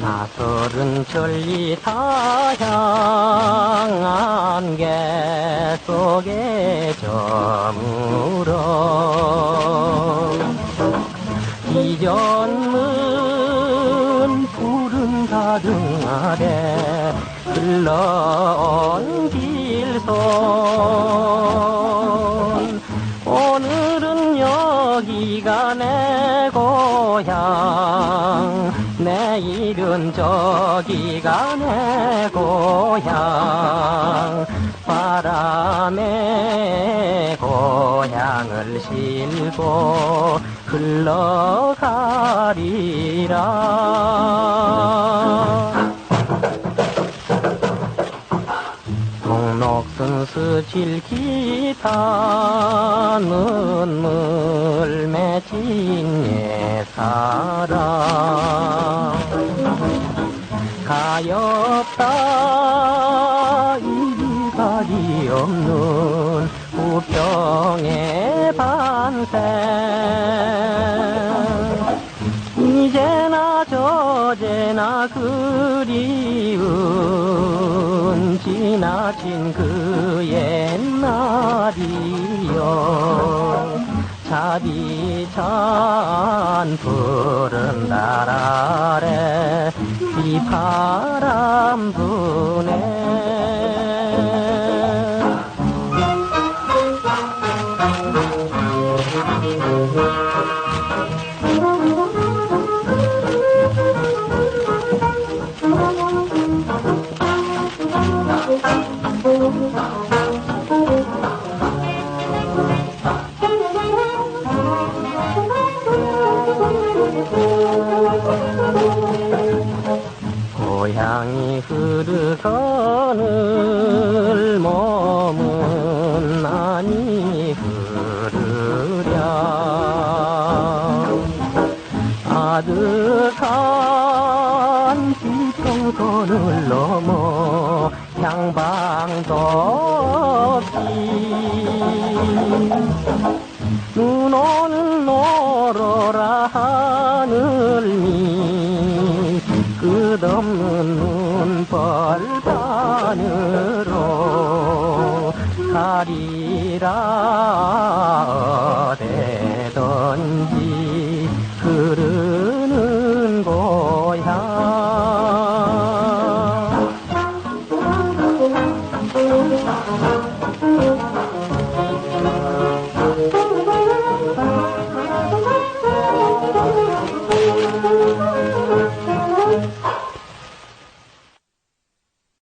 나설은 천리 사향 안개 속에 저물어. 이전문 푸른 가등 아래 흘러온 길속. 여기가 내 고향 내일은 저기가 내 고향. 바람에 고향을 실고 흘러가리라 동록순수 질기타 눈물 맺힌 옛사랑. 가엾다 이리가리 없는 우평의 반생 이제나 저제나 그리운 지나친 그 옛날이여 자비찬 푸른 달 아래 비바람 부 고향이 흐르거늘 몸은 아니 흐르랴. 아득한 지평선을 넘어 없이 눈 오는 노로라 하늘미 끝없는 눈벌판으로 가리라 어디든지 うん。